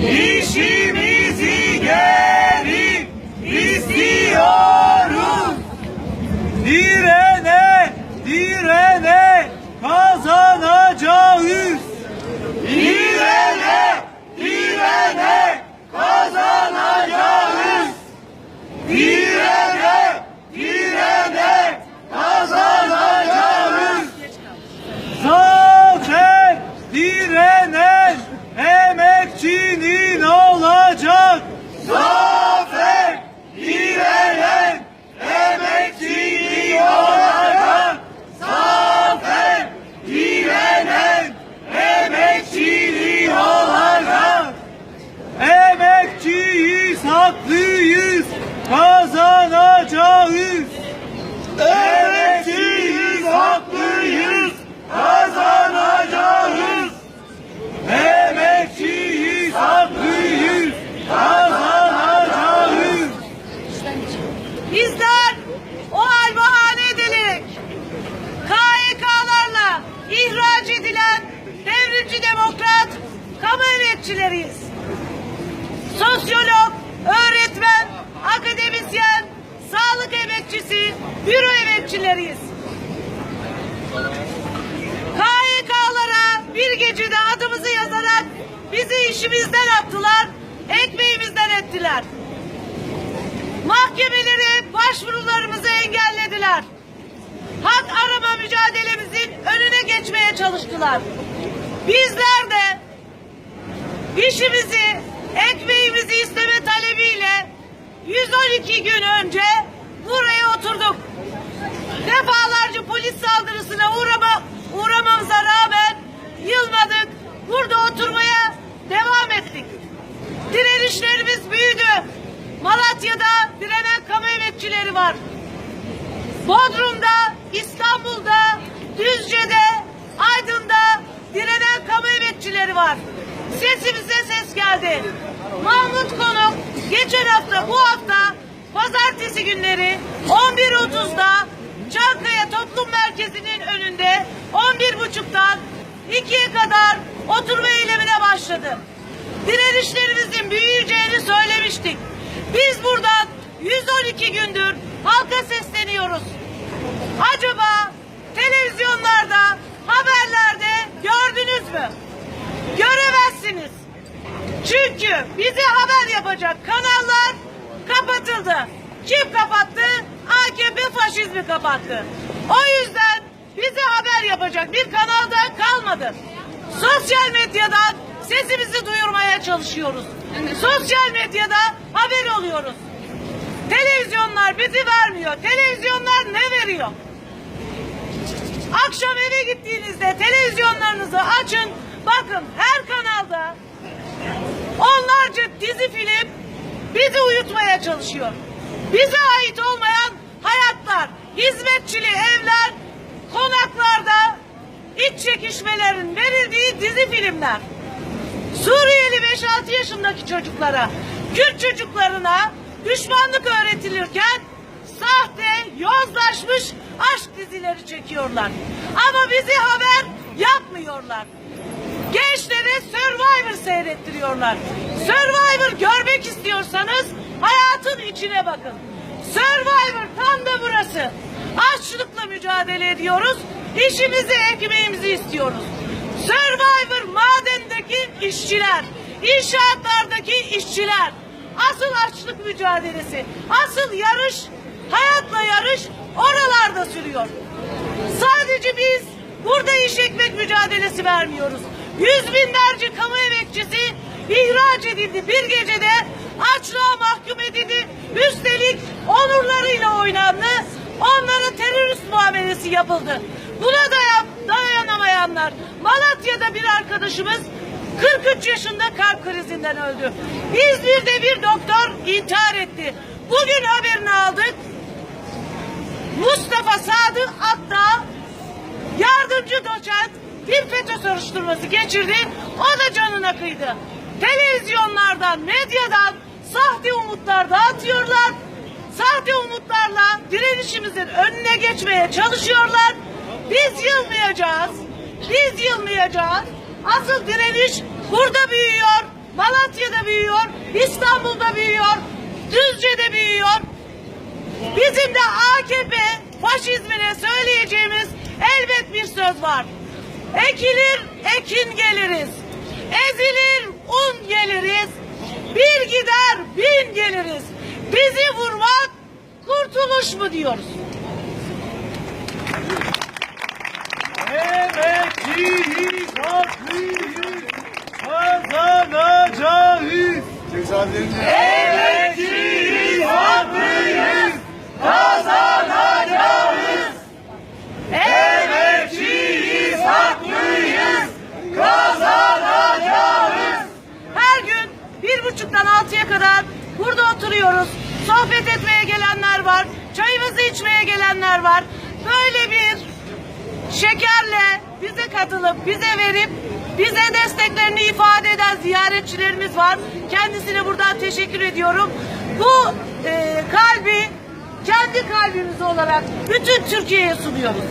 İşimizi kazanacağız. Emekçiyiz, haklıyız, kazanacağız. Emekçiyiz, haklıyız, kazanacağız. Bizler o hal bahane edilerek KYK'larla ihraç edilen devrimci demokrat kamu emekçileriyiz. Sosyolog, emekçisi, büro emekçileriyiz. KYK'lara bir gecede adımızı yazarak bizi işimizden attılar, ekmeğimizden ettiler. Mahkemelere başvurularımızı engellediler. Hak arama mücadelemizin önüne geçmeye çalıştılar. Bizler de işimizi, saldırısına uğrama, uğramamıza rağmen yılmadık. Burada oturmaya devam ettik. Direnişlerimiz büyüdü. Malatya'da direnen kamu emekçileri var. Bodrum'da, İstanbul'da, Düzce'de, Aydın'da direnen kamu emekçileri var. Sesimize ses geldi. Mahmut Konuk geçen hafta bu hafta pazartesi günleri 11.30'da Çankaya Toplum Merkezi'nin önünde 11.30'dan 2'ye kadar oturma eylemine başladı. Direnişlerimizin büyüyeceğini söylemiştik. Biz buradan 112 gündür halka sesleniyoruz. Acaba televizyonlarda, haberlerde gördünüz mü? Göremezsiniz. Çünkü bize haber yapacak kanallar kapatıldı. Kim kapattı? AKP faşizmi kapattı. O yüzden bize haber yapacak bir kanalda kalmadı. Sosyal medyadan sesimizi duyurmaya çalışıyoruz. Sosyal medyada haber oluyoruz. Televizyonlar bizi vermiyor. Televizyonlar ne veriyor? Akşam eve gittiğinizde televizyonlarınızı açın. Bakın her kanalda onlarca dizi film bizi uyutmaya çalışıyor. Bize ait olmayan hizmetçili evler, konaklarda iç çekişmelerin verildiği dizi filmler. Suriyeli 5-6 yaşındaki çocuklara, Kürt çocuklarına düşmanlık öğretilirken sahte, yozlaşmış aşk dizileri çekiyorlar. Ama bizi haber yapmıyorlar. Gençlere Survivor seyrettiriyorlar. Survivor görmek istiyorsanız hayatın içine bakın. Survivor tam mücadele ediyoruz. İşimizi, ekmeğimizi istiyoruz. Survivor madendeki işçiler, inşaatlardaki işçiler. Asıl açlık mücadelesi, asıl yarış, hayatla yarış oralarda sürüyor. Sadece biz burada iş ekmek mücadelesi vermiyoruz. Yüz binlerce kamu emekçisi ihraç edildi. Bir gecede açlığa mahkum edildi. Üstelik onurlarıyla oynandı. Onlara terörist muamelesi yapıldı. Buna dayan, dayanamayanlar. Malatya'da bir arkadaşımız 43 yaşında kalp krizinden öldü. İzmir'de bir doktor intihar etti. Bugün haberini aldık. Mustafa Sadık Akdağ yardımcı doçent bir FETÖ soruşturması geçirdi. O da canına kıydı. Televizyonlardan, medyadan sahte umutlar dağıtıyorlar. Direnişimizin önüne geçmeye çalışıyorlar. Biz yılmayacağız. Biz yılmayacağız. Asıl direniş burada büyüyor. Malatya'da büyüyor, İstanbul'da büyüyor, Düzce'de büyüyor. Bizim de AKP faşizmine söyleyeceğimiz elbet bir söz var. Ekilir, ekin geliriz. Ezilir, un geliriz. Bir gider, bin geliriz. Bizi vurmak kurtuluş mu diyoruz? Emekçiyiz, haklıyız, kazanacağız. Emekçiyiz, haklıyız, kazanacağız. Emekçiyiz, haklıyız, kazanacağız. Her gün bir buçuktan altıya kadar burada oturuyoruz. Sohbet etmeye gelenler var. Çayımızı içmeye gelenler var. Böyle bir şekerle bize katılıp bize verip bize desteklerini ifade eden ziyaretçilerimiz var. Kendisine buradan teşekkür ediyorum. Bu e, kalbi kendi kalbimiz olarak bütün Türkiye'ye sunuyoruz.